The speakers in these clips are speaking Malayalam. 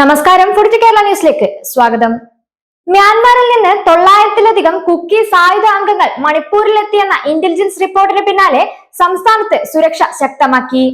നമസ്കാരം. ഫുഡ് കേരള ന്യൂസിലേക്ക് സ്വാഗതം. മ്യാൻമാറിൽ നിന്ന് തൊള്ളായിരത്തിലധികം കുക്കി സായുധ അംഗങ്ങൾ മണിപ്പൂരിലെത്തിയെന്ന ഇന്റലിജൻസ് റിപ്പോർട്ടിന് പിന്നാലെ സംസ്ഥാനത്ത് സുരക്ഷ ശക്തമാക്കി.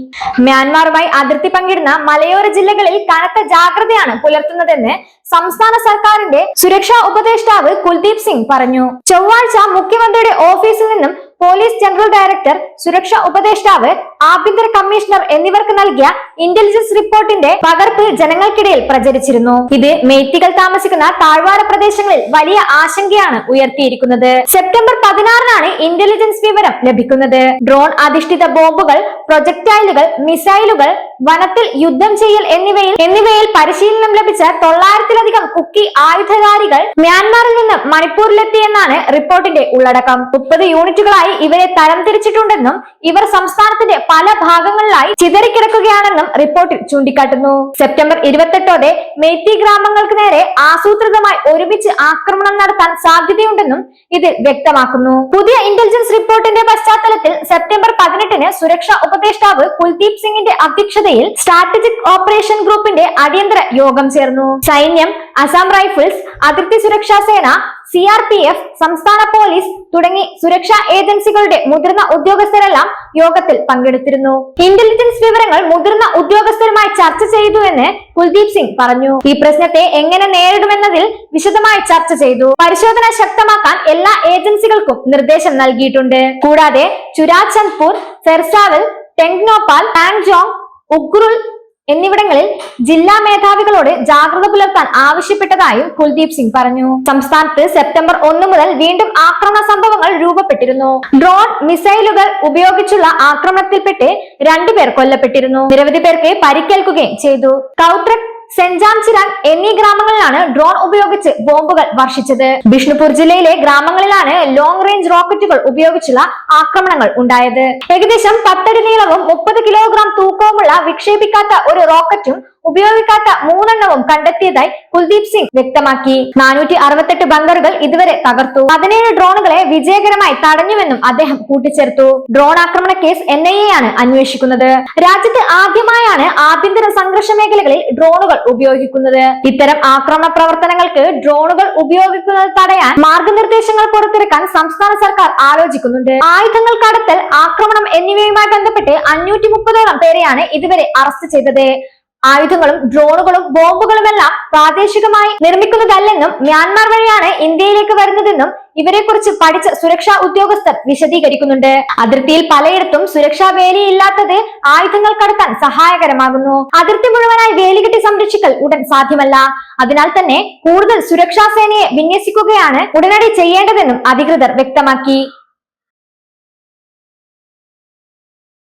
മ്യാൻമാറുമായി അതിർത്തി പങ്കിടുന്ന മലയോര ജില്ലകളിൽ കനത്ത ജാഗ്രതയാണ് പുലർത്തുന്നതെന്ന് സംസ്ഥാന സർക്കാരിന്റെ സുരക്ഷാ ഉപദേഷ്ടാവ് കുൽദീപ് സിംഗ് പറഞ്ഞു. ചൊവ്വാഴ്ച മുഖ്യമന്ത്രിയുടെ ഓഫീസിൽ നിന്നും പോലീസ് ജനറൽ ഡയറക്ടർ സുരക്ഷാ ഉപദേഷ്ടാവ് ആഭ്യന്തര കമ്മീഷണർ എന്നിവർക്ക് നൽകിയ ഇന്റലിജൻസ് റിപ്പോർട്ടിന്റെ പകർപ്പ് ജനങ്ങൾക്കിടയിൽ പ്രചരിച്ചിരുന്നു. ഇത് മേത്തികൾ താമസിക്കുന്ന താഴ്വാര പ്രദേശങ്ങളിൽ വലിയ ആശങ്കയാണ് ഉയർത്തിയിരിക്കുന്നത്. സെപ്റ്റംബർ പതിനാറിനാണ് ഇന്റലിജൻസ് വിവരം ലഭിക്കുന്നത്. ഡ്രോൺ അധിഷ്ഠിത ബോംബുകൾ പ്രൊജക്ടൈലുകൾ മിസൈലുകൾ വനത്തിൽ യുദ്ധം ചെയ്യൽ എന്നിവയിൽ എന്നിവയിൽ പരിശീലനം ലഭിച്ച തൊള്ളായിരത്തിലധികം കുക്കി ആയുധധാരികൾ മ്യാൻമാറിൽ നിന്ന് മണിപ്പൂരിലെത്തിയെന്നാണ് റിപ്പോർട്ടിന്റെ ഉള്ളടക്കം. മുപ്പത് യൂണിറ്റുകളായി ഇവരെ തരംതിരിച്ചിട്ടുണ്ടെന്നും ഇവർ സംസ്ഥാനത്തിന്റെ പല ഭാഗങ്ങളിലായി ചിതറിക്കിടക്കുകയാണെന്നും റിപ്പോർട്ടിൽ ചൂണ്ടിക്കാട്ടുന്നു. സെപ്റ്റംബർ ഇരുപത്തെട്ടോടെ മെയ്ത്തി ഗ്രാമങ്ങൾക്ക് നേരെ ആസൂത്രിതമായി ഒരുമിച്ച് ആക്രമണം നടത്താൻ സാധ്യതയുണ്ടെന്നും ഇത് വ്യക്തമാക്കുന്നു. പുതിയ ഇന്റലിജൻസ് റിപ്പോർട്ടിന്റെ പശ്ചാത്തലത്തിൽ സെപ്റ്റംബർ പതിനെട്ടിന് സുരക്ഷാ ഉപദേഷ്ടാവ് കുൽദീപ് സിംഗിന്റെ അധ്യക്ഷതയിൽ സ്ട്രാറ്റജിക് ഓപ്പറേഷൻ ഗ്രൂപ്പിന്റെ അടിയന്തര യോഗം ചേർന്നു. സൈന്യം അസാം റൈഫിൾസ് അതിർത്തി സുരക്ഷാ സേന സി ആർ പി എഫ് സംസ്ഥാന പോലീസ് തുടങ്ങി സുരക്ഷാ ഏജൻസികളുടെ മുതിർന്ന ഉദ്യോഗസ്ഥരെല്ലാം യോഗത്തിൽ പങ്കെടുത്തിരുന്നു. ഇന്റലിജൻസ് വിവരങ്ങൾ മുതിർന്ന ഉദ്യോഗസ്ഥരുമായി ചർച്ച ചെയ്തു എന്ന് കുൽദീപ് സിംഗ് പറഞ്ഞു. ഈ പ്രശ്നത്തെ എങ്ങനെ നേരിടുമെന്നതിൽ വിശദമായി ചർച്ച ചെയ്തു. പരിശോധന ശക്തമാക്കാൻ എല്ലാ ഏജൻസികൾക്കും നിർദ്ദേശം നൽകിയിട്ടുണ്ട്. കൂടാതെ ചുരാചന്ദ്പൂർ ഫെർസാവൽ ടെങ്നോപാൽ പാങ്ജോങ് ഉഗ്രുൾ എന്നിവിടങ്ങളിൽ ജില്ലാ മേധാവികളോട് ജാഗ്രത പുലർത്താൻ ആവശ്യപ്പെട്ടതായും കുൽദീപ് സിംഗ് പറഞ്ഞു. സംസ്ഥാനത്ത് സെപ്റ്റംബർ ഒന്ന് മുതൽ വീണ്ടും ആക്രമണ സംഭവങ്ങൾ രൂപപ്പെട്ടിരുന്നു. ഡ്രോൺ മിസൈലുകൾ ഉപയോഗിച്ചുള്ള ആക്രമണത്തിൽപ്പെട്ട് രണ്ടുപേർ കൊല്ലപ്പെട്ടിരുന്നു. നിരവധി പേർക്ക് പരിക്കേൽക്കുകയും ചെയ്തു. കൗത്രക് സെഞ്ചാം ചിരാൻ എന്നീ ഗ്രാമങ്ങളിലാണ് ഡ്രോൺ ഉപയോഗിച്ച് ബോംബുകൾ വർഷിച്ചത്. ബിഷ്ണുപൂർ ജില്ലയിലെ ഗ്രാമങ്ങളിലാണ് ലോങ് റേഞ്ച് റോക്കറ്റുകൾ ഉപയോഗിച്ചുള്ള ആക്രമണങ്ങൾ ഉണ്ടായത്. ഏകദേശം പത്തടി നീളവും മുപ്പത് കിലോഗ്രാം തൂക്കവുമുള്ള വിക്ഷേപിക്കാത്ത ഒരു റോക്കറ്റും ഉപയോഗിക്കാത്ത മൂന്നെണ്ണവും കണ്ടെത്തിയതായി കുൽദീപ് സിംഗ് വ്യക്തമാക്കി. നാനൂറ്റി അറുപത്തെട്ട് ബങ്കറുകൾ ഇതുവരെ തകർത്തു. പതിനേഴ് ഡ്രോണുകളെ വിജയകരമായി തടഞ്ഞുവെന്നും അദ്ദേഹം കൂട്ടിച്ചേർത്തു. ഡ്രോൺ ആക്രമണ കേസ് എൻ ഐ എ ആണ് അന്വേഷിക്കുന്നത്. രാജ്യത്ത് ആദ്യമായാണ് ആഭ്യന്തര സംഘർഷ മേഖലകളിൽ ഡ്രോണുകൾ ഉപയോഗിക്കുന്നത്. ഇത്തരം ആക്രമണ പ്രവർത്തനങ്ങൾക്ക് ഡ്രോണുകൾ ഉപയോഗിക്കുന്നത് തടയാൻ മാർഗനിർദ്ദേശങ്ങൾ പുറത്തിറക്കാൻ സംസ്ഥാന സർക്കാർ ആലോചിക്കുന്നുണ്ട്. ആയുധങ്ങൾ കടത്തൽ ആക്രമണം എന്നിവയുമായി ബന്ധപ്പെട്ട് അഞ്ഞൂറ്റി മുപ്പതോളം പേരെയാണ് ഇതുവരെ അറസ്റ്റ് ചെയ്തത്. ആയുധങ്ങളും ഡ്രോണുകളും ബോംബുകളുമെല്ലാം പ്രാദേശികമായി നിർമ്മിക്കുന്നതല്ലെന്നും മ്യാൻമാർ വഴിയാണ് ഇന്ത്യയിലേക്ക് വരുന്നതെന്നും ഇവരെക്കുറിച്ച് പഠിച്ച സുരക്ഷാ ഉദ്യോഗസ്ഥർ വിശദീകരിക്കുന്നുണ്ട്. അതിർത്തിയിൽ പലയിടത്തും സുരക്ഷാ വേലിയില്ലാത്തത് ആയുധങ്ങൾ കടത്താൻ സഹായകരമാകുന്നു. അതിർത്തി മുഴുവനായി വേലി കെട്ടി സംരക്ഷിക്കൽ ഉടൻ സാധ്യമല്ല. അതിനാൽ തന്നെ കൂടുതൽ സുരക്ഷാ സേനയെ വിന്യസിക്കുകയാണ് ഉടനടി ചെയ്യേണ്ടതെന്നും അധികൃതർ വ്യക്തമാക്കി.